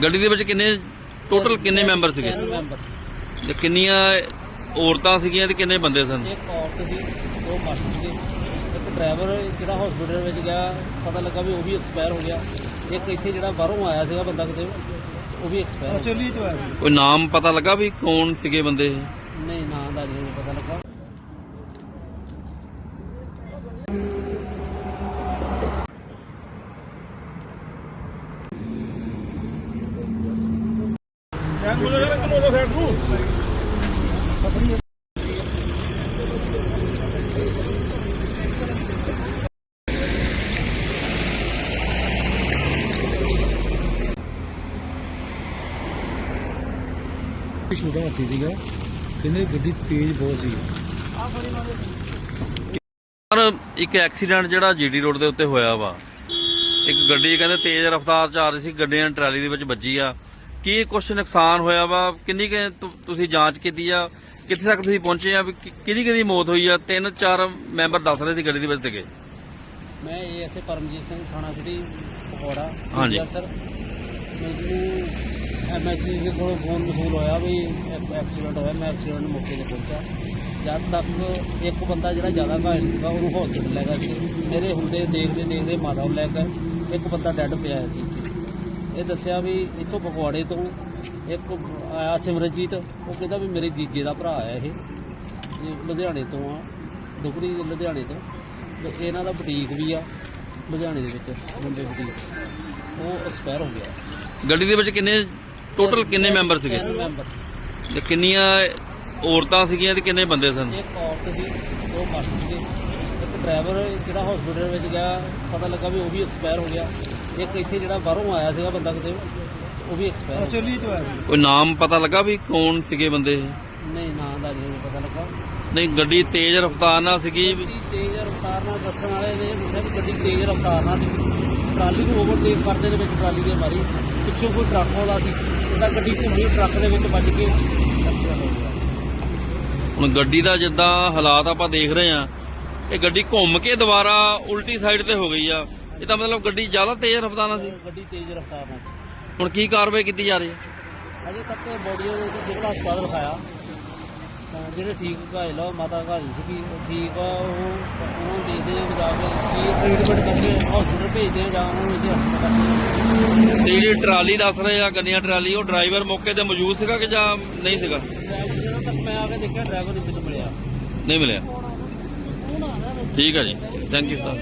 ਗੱਡੀ ਦੇ ਵਿੱਚ ਕਿੰਨੇ ਟੋਟਲ ਕਿੰਨੇ ਮੈਂਬਰ ਸੀਗੇ? ਤਿੰਨ ਮੈਂਬਰ ਤੇ ਕਿੰਨੀਆਂ ਔਰਤਾਂ ਸੀਗੀਆਂ ਤੇ ਕਿੰਨੇ ਬੰਦੇ ਸਨ? ਇੱਕ ਔਰਤ ਸੀ ਦੋ ਮਰਦ ਸੀ ਇੱਕ ਡਰਾਈਵਰ ਜਿਹੜਾ ਹਸਪੀਟਲ ਵਿੱਚ ਗਿਆ ਪਤਾ ਲੱਗਾ ਵੀ ਉਹ ਵੀ ਐਕਸਪਾਇਰ ਹੋ ਗਿਆ। ਇੱਕ ਇੱਥੇ ਜਿਹੜਾ ਬਾਹਰੋਂ ਆਇਆ ਸੀਗਾ ਬੰਦਾ ਕਿਤੇ ਉਹ ਵੀ ਐਕਸਪਾਇਰ ਚੋਲੀ ਚ ਆਇਆ ਸੀ। ਕੋਈ ਨਾਮ ਪਤਾ ਲੱਗਾ ਵੀ ਕੌਣ ਸੀਗੇ ਬੰਦੇ ਇਹ? ਨਹੀਂ ਨਾਂ ਦਾ ਨਹੀਂ ਪਤਾ ਲੱਗਾ। ਛੋਟਾ ਹਾਥੀ ਸੀਗਾ ਕਹਿੰਦੇ ਗੱਡੀ ਤੇਜ਼ ਬਹੁਤ ਸੀ ਪਰ ਇੱਕ ਐਕਸੀਡੈਂਟ ਜਿਹੜਾ ਜੀਡੀ ਰੋਡ ਦੇ ਉੱਤੇ ਹੋਇਆ ਵਾ। ਇੱਕ ਗੱਡੀ ਕਹਿੰਦੇ ਤੇਜ਼ ਰਫ਼ਤਾਰ ਚ ਆ ਰਹੀ ਸੀ, ਗੱਡੀਆਂ ਟਰਾਲੀ ਦੇ ਵਿੱਚ ਵੱਜੀ ਆ। ਕੀ ਕੁਝ ਨੁਕਸਾਨ ਹੋਇਆ ਵਾ? ਕਿੰਨੀ ਕੁ ਤੁਸੀਂ ਜਾਂਚ ਕੀਤੀ ਆ? ਕਿੱਥੇ ਤੱਕ ਤੁਸੀਂ ਪਹੁੰਚੇ ਆ? ਵੀ ਕਿ- ਕਿਹਦੀ ਕਿਹਦੀ ਮੌਤ ਹੋਈ ਆ? ਤਿੰਨ ਚਾਰ ਮੈਂਬਰ ਦੱਸ ਰਹੇ ਸੀ ਗੱਡੀ ਦੇ ਵਿੱਚ ਸੀਗੇ ਮੈਂ ਏਐਸਏ ਪਰਮਜੀਤ ਸਿੰਘ ਥਾਣਾ ਸਿਟੀ ਪਕੌੜਾ। ਹਾਂਜੀ। ਸਰ ਮੈਨੂੰ ਐਮਐਚਸੀ ਦੇ ਕੋਲੋਂ ਫੋਨ ਵਸੂਲ ਹੋਇਆ ਵੀ ਇੱਕ ਐਕਸੀਡੈਂਟ ਹੋਇਆ ਮੈਂ ਐਕਸੀਡੈਂਟ ਮੌਕੇ ਤੇ ਪਹੁੰਚਾ ਜਦ ਤੱਕ ਇੱਕ ਬੰਦਾ ਜਿਹੜਾ ਜ਼ਿਆਦਾ ਘਾਇਲ ਸੀਗਾ ਉਹਨੂੰ ਹਸਪੀਟਲ ਲੈ ਗਏ ਸੀ। ਮੇਰੇ ਹੁੰਦੇ ਦੇਖਦੇ ਦੇਖਦੇ ਮਾਤਾ ਨੂੰ ਲੈ ਗਏ ਇੱਕ ਬੰਦਾ ਡੈੱਡ ਪਿਆ ਸੀ। ਇਹ ਦੱਸਿਆ ਵੀ ਇੱਥੋਂ ਪਕੌੜੇ ਤੋਂ ਇੱਕ ਆਇਆ ਸਿਮਰਜੀਤ ਉਹ ਕਹਿੰਦਾ ਵੀ ਮੇਰੇ ਜੀਜੇ ਦਾ ਭਰਾ ਆਇਆ ਇਹ। ਇਹ ਲੁਧਿਆਣੇ ਤੋਂ ਆ ਡੁਗਰੀ ਲੁਧਿਆਣੇ ਤੋਂ। ਤੇ ਇਹਨਾਂ ਦਾ ਬੁਟੀਕ ਵੀ ਆ ਲੁਧਿਆਣੇ ਦੇ ਵਿੱਚ ਮੁੰਡੇ ਬੁਟੀਕ। ਉਹ ਐਕਸਪਾਇਰ ਹੋ ਗਿਆ। ਗੱਡੀ ਦੇ ਵਿੱਚ ਕਿੰਨੇ ਟੋਟਲ ਕਿੰਨੇ ਮੈਂਬਰ ਸੀਗੇ? ਮੈਂਬਰ ਤੇ ਕਿੰਨੀਆਂ ਔਰਤਾਂ ਸੀਗੀਆਂ ਤੇ ਕਿੰਨੇ ਬੰਦੇ ਸਨ? ਇੱਕ ਔਰਤ ਸੀ ਮਰਦ ਸੀ। ਇੱਕ ਡਰਾਈਵਰ ਜਿਹੜਾ ਹਸਪੀਟਲ ਵਿੱਚ ਗਿਆ ਪਤਾ ਲੱਗਾ ਵੀ ਉਹ ਵੀ ਐਕਸਪਾਇਰ ਹੋ ਗਿਆ। ਇੱਕ ਇੱਥੇ ਜਿਹੜਾ ਬਾਹਰੋਂ ਆਇਆ ਸੀਗਾ ਬੰਦਾ ਕਿਤੇ ਉਹ ਵੀ ਐਕਸਪਾਇਰ ਚੋਲੀ ਚ ਆਇਆ ਸੀ। ਕੋਈ ਨਾਮ ਪਤਾ ਲੱਗਾ ਵੀ ਕੌਣ ਸੀਗੇ ਬੰਦੇ? ਇਹ? ਨਹੀਂ ਨਾਂ ਦਾ ਨਹੀਂ ਪਤਾ ਲੱਗਾ। ਨਹੀਂ ਗੱਡੀ ਤੇਜ਼ ਰਫ਼ਤਾਰ ਨਾਲ ਸੀਗੀ ਗੱਡੀ ਤੇਜ਼ ਰਫ਼ਤਾਰ ਨਾਲ ਦੱਸਣ ਵਾਲੇ ਨੇ ਦੱਸਿਆ ਵੀ ਗੱਡੀ ਤੇਜ਼ ਰਫ਼ਤਾਰ ਨਾਲ ਸੀ। ਟਰਾਲੀ ਨੂੰ ਓਵਰਟੇਕ ਕਰਦੇ ਦੇ ਵਿੱਚ ਟਰਾਲੀ ਦੇ ਮਾਰੀ। ਪਿੱਛੋਂ ਕੋਈ ਟਰੱਕ ਆਉਂਦਾ ਸੀ। ਉਹਦਾ ਗੱਡੀ ਘੁੰਮੀ ਟਰੱਕ ਦੇ ਵਿੱਚ ਵੱਜ ਕੇ ਐਕਸੀਡੈਂਟ ਹੋ ਗਿਆ ਹੁਣ ਗੱਡੀ ਦਾ ਜਿੱਦਾਂ ਹਾਲਾਤ ਆਪਾਂ ਦੇਖ ਰਹੇ ਆ ਇਹ ਗੱਡੀ ਘੁੰਮ ਕੇ ਦੁਬਾਰਾ ਉਲਟੀ ਸਾਈਡ ਤੇ ਹੋ ਗਈ ਆ। ਇਹ ਤਾਂ ਮਤਲਬ ਗੱਡੀ ਜ਼ਿਆਦਾ ਤੇਜ਼ ਰਫ਼ਤਾਰ ਨਾਲ ਸੀ। ਗੱਡੀ ਤੇਜ਼ ਰਫ਼ਤਾਰ ਨਾਲ। ਸੀ। ਹੁਣ ਕੀ ਕਾਰਵਾਈ ਕੀਤੀ ਜਾ ਰਹੀ ਹੈ? ਅਜੇ ਤੱਕ ਬੋਡੀਆਂ ਦੇ ਵਿੱਚ ਜਿਹੜਾ ਹਸਪਤਾਲ ਦਿਖਾਇਆ ਤਾਂ ਜਿਹੜੇ ਠੀਕ ਘਾਇਲ ਆ ਮਾਤਾ ਘਾਇਲ ਉਹ ਠੀਕ ਆ ਉਹ ਉਹਨਾਂ ਦੇਖਦੇ ਆ ਜਾ ਕੇ ਟ੍ਰੀਟਮੈਂਟ ਕਰਕੇ ਹਸਪੀਟਲ ਭੇਜਦੇ ਆ ਜਾਂ ਉਹਨਾਂ ਇੱਥੇ ਹਸਪਤਾਲ ਤੇ ਜਿਹੜੀ ਟਰਾਲੀ ਦੱਸ ਰਹੇ ਆ ਗੰਨੀਆਂ ਟਰਾਲੀ ਉਹ ਡਰਾਈਵਰ ਮੌਕੇ ਤੇ ਮੌਜੂਦ ਸੀਗਾ ਕਿ ਜਾਂ ਨਹੀਂ ਸੀਗਾ? ਜਿਹੜਾ ਤੱਕ ਮੈਂ ਆ ਕੇ ਦੇਖਿਆ ਡਰਾਈਵਰ ਨਹੀਂ ਮਿਲਿਆ। ਨਹੀਂ ਮਿਲਿਆ। ਠੀਕ ਹੈ ਜੀ ਥੈਂਕ ਯੂ ਸਰ